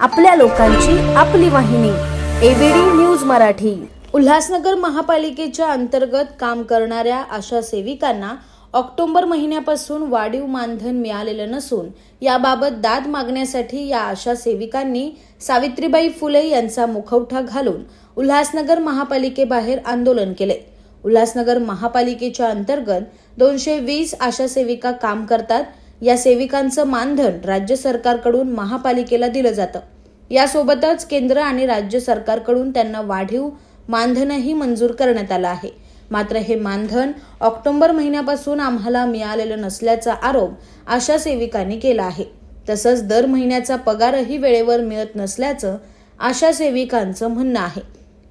आपल्या लोकांची आपली वाहिनी एबीडी न्यूज मराठी. उल्हासनगर महापालिकेच्या अंतर्गत काम करणाऱ्या आशा सेविकांना ऑक्टोबर महिन्यापासून वाढीव मानधन मिळालेलं नसून याबाबत दाद मागण्यासाठी या आशा सेविकांनी सावित्रीबाई फुले यांचा मुखवठा घालून उल्हासनगर महापालिकेबाहेर आंदोलन केले. उल्हासनगर महापालिकेच्या अंतर्गत दोनशे वीस आशा सेविका काम करतात या सेविकांचं मानधन राज्य सरकारकडून महापालिकेला दिलं जातं. यासोबतच केंद्र आणि राज्य सरकारकडून त्यांना वाढीव मानधनही मंजूर करण्यात आलं आहे. मात्र हे मानधन ऑक्टोबर महिन्यापासून आम्हाला मिळालेलं नसल्याचा आरोप आशा सेविकांनी केला आहे. तसंच दर महिन्याचा पगारही वेळेवर मिळत नसल्याचं आशा सेविकांचं म्हणणं आहे.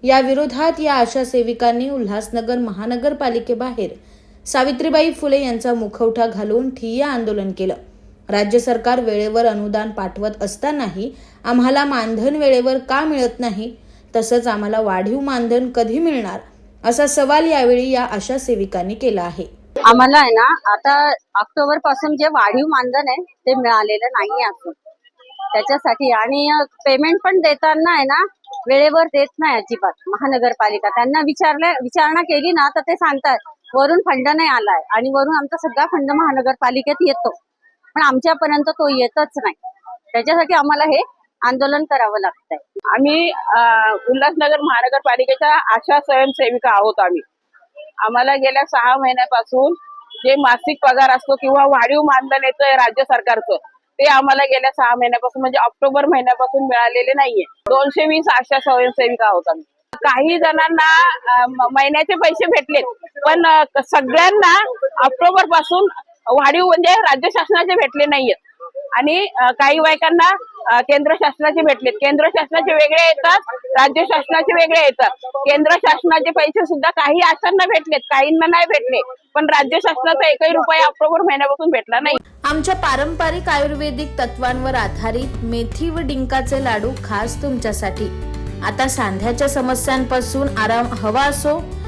या विरोधात या आशा सेविकांनी उल्हासनगर महानगरपालिकेबाहेर सावित्रीबाई फुले यांचा मुखवठा घालून ठिय्या आंदोलन केलं. राज्य सरकार वेळेवर अनुदान पाठवत असतानाही आम्हाला मानधन वेळेवर का मिळत नाही? तसंच आम्हाला वाढीव मानधन कधी मिळणार? असा सवाल यावेळी या आशा सेविकांनी केला आहे. आम्हाला आहे ना आता ऑक्टोबरपासून जे वाढीव मानधन आहे ते मिळालेलं नाही अजून. त्याच्यासाठी आणि पेमेंट पण देताना आहे ना वेळेवर देत नाही अजिबात. महानगरपालिका त्यांना विचारलं विचारणा केली ना तर ते सांगतात वरून फंड नाही आलाय. आणि वरून आमचा सगळा फंड महानगरपालिकेत येतो. पण आमच्यापर्यंत तो येतच नाही. त्याच्यासाठी आम्हाला हे आंदोलन करावं लागतंय. आम्ही उल्हासनगर महानगरपालिकेच्या आशा स्वयंसेविका आहोत आम्ही. आम्हाला गेल्या सहा महिन्यापासून जे मासिक पगार असतो किंवा वाढीव मानधन येतं राज्य सरकारचं ते आम्हाला गेल्या सहा महिन्यापासून म्हणजे ऑक्टोबर महिन्यापासून मिळालेले नाहीये. दोनशे वीस आशा स्वयंसेविका आहोत आम्ही. काही जणांना महिन्याचे पैसे भेटलेत. पण सगळ्यांना ऑक्टोबरपासून वाढीव म्हणजे राज्य शासनाचे भेटले नाहीयेत. आणि काही बायकांना केंद्र शासनाचे भेटलेत. केंद्र शासनाचे वेगळे येतात राज्य शासनाचे वेगळे येतात. केंद्र शासनाचे पैसे सुद्धा काही आसांना भेटलेत काहींना नाही भेटले. पण राज्य शासनाचा एकही रुपया ऑक्टोबर महिन्यापासून भेटला नाही. आमच्या पारंपरिक आयुर्वेदिक तत्वांवर आधारित मेथी व डिंकाचे लाडू खास तुमच्यासाठी. आता सांध्याच्या समस्यांपासून आराम हवा असो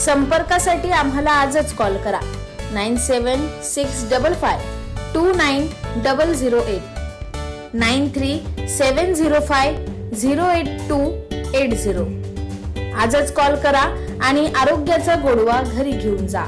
संपर्कासाठी आम्हाला आजच कॉल करा. Nine seven six double five two nine double zero eight. Nine three seven zero five zero eight two eight zero. आजच कॉल करा आणि आरोग्याचा गोडवा घरी घेऊन जा.